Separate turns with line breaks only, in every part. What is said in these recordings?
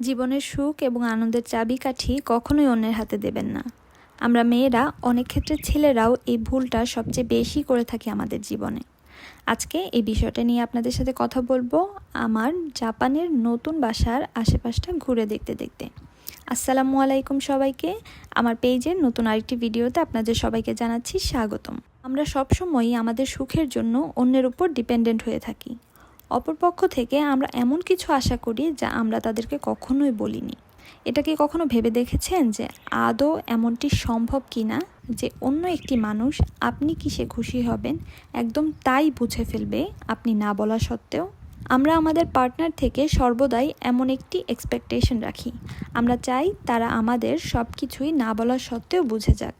জীবনের সুখ এবং আনন্দের চাবিকাঠি কখনোই অন্যের হাতে দেবেন না। আমরা মেয়েরা, অনেক ক্ষেত্রে ছেলেরাও এই ভুলটা সবচেয়ে বেশি করে থাকি আমাদের জীবনে। আজকে এই বিষয়টা নিয়ে আপনাদের সাথে কথা বলব আমার জাপানের নতুন বাসার আশেপাশটা ঘুরে দেখতে দেখতে। আসসালামু আলাইকুম সবাইকে। আমার পেজের নতুন আরেকটি ভিডিওতে আপনাদের সবাইকে জানাচ্ছি স্বাগতম। আমরা সবসময়ই আমাদের সুখের জন্য অন্যের উপর ডিপেন্ডেন্ট হয়ে থাকি। অপরপক্ষ থেকে আমরা এমন কিছু আশা করি যা আমরা তাদেরকে কখনোই বলিনি। এটা কি কখনো ভেবে দেখেছেন যে আদৌ এমনটি সম্ভব কি না যে অন্য একটি মানুষ আপনি কিসে খুশি হবেন? একদম তাই বুঝে ফেলবে আপনি না বলা সত্ত্বেও। আমরা আমাদের পার্টনার থেকে সর্বদাই এমন একটি এক্সপেকটেশন রাখি। আমরা চাই তারা আমাদের সব কিছুই না বলা সত্ত্বেও বুঝে যাক।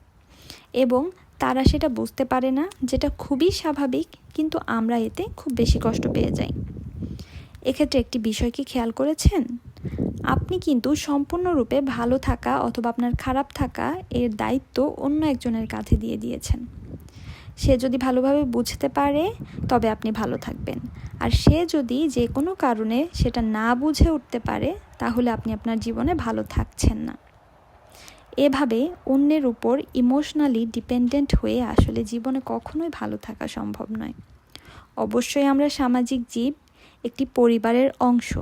এবং তারা সেটা বুঝতে পারে না, যেটা খুবই স্বাভাবিক, কিন্তু আমরা এতে খুব বেশি কষ্ট পেয়ে যাই। এক্ষেত্রে একটি বিষয় কি খেয়াল করেছেন? আপনি কিন্তু সম্পূর্ণরূপে ভালো থাকা অথবা আপনার খারাপ থাকা এর দায়িত্ব অন্য একজনের কাঁধে দিয়ে দিয়েছেন। সে যদি ভালোভাবে বুঝতে পারে, তবে আপনি ভালো থাকবেন। আর সে যদি যে কোনো কারণে সেটা না বুঝে উঠতে পারে, তাহলে আপনি আপনার জীবনে ভালো থাকছেন না। এভাবে অন্যের উপর ইমোশনালি ডিপেন্ডেন্ট হয়ে আসলে জীবনে কখনোই ভালো থাকা সম্ভব নয়। অবশ্যই আমরা সামাজিক জীব, একটি পরিবারের অংশ।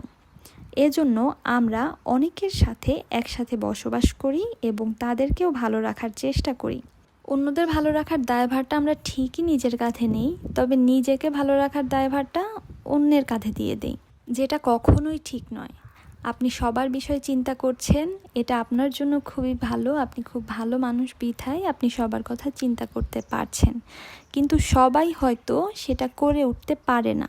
এজন্য আমরা অনেকের সাথে একসাথে বসবাস করি এবং তাদেরকেও ভালো রাখার চেষ্টা করি। অন্যদের ভালো রাখার দায়ভারটা আমরা ঠিকই নিজের কাঁধে নেই, তবে নিজেকে ভালো রাখার দায়ভারটা অন্যের কাঁধে দিয়ে দেই, যেটা কখনোই ঠিক নয়। আপনি সবার বিষয়ে চিন্তা করছেন, এটা আপনার জন্য খুবই ভালো। আপনি খুব ভালো মানুষ বিধায় আপনি সবার কথা চিন্তা করতে পারছেন। কিন্তু সবাই হয়তো সেটা করে উঠতে পারে না।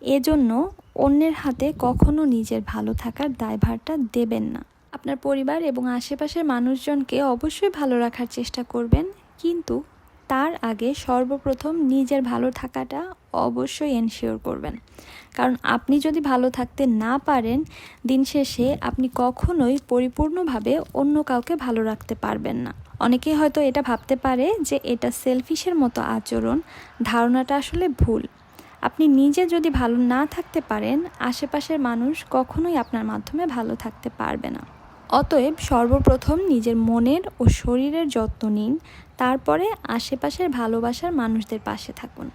এজন্য অন্যের হাতে কখনো নিজের ভালো থাকার দায়ভারটা দেবেন না। আপনার পরিবার এবং আশেপাশের মানুষজনকে অবশ্যই ভালো রাখার চেষ্টা করবেন, কিন্তু তার আগে সর্বপ্রথম নিজের ভালো থাকাটা অবশ্যই এনশিওর করবেন। কারণ আপনি যদি ভালো থাকতে না পারেন, দিন শেষে আপনি কখনোই পরিপূর্ণভাবে অন্য কাউকে ভালো রাখতে পারবেন না। অনেকেই হয়তো এটা ভাবতে পারে যে এটা সেলফিশের মতো আচরণ, ধারণাটা আসলে ভুল। আপনি নিজে যদি ভালো না থাকতে পারেন, আশেপাশের মানুষ কখনোই আপনার মাধ্যমে ভালো থাকতে পারবে না। অতএব সর্বপ্রথম নিজের মনের ও শরীরের যত্ন নিন, তারপরে আশেপাশের ভালোবাসার মানুষদের পাশে থাকুন।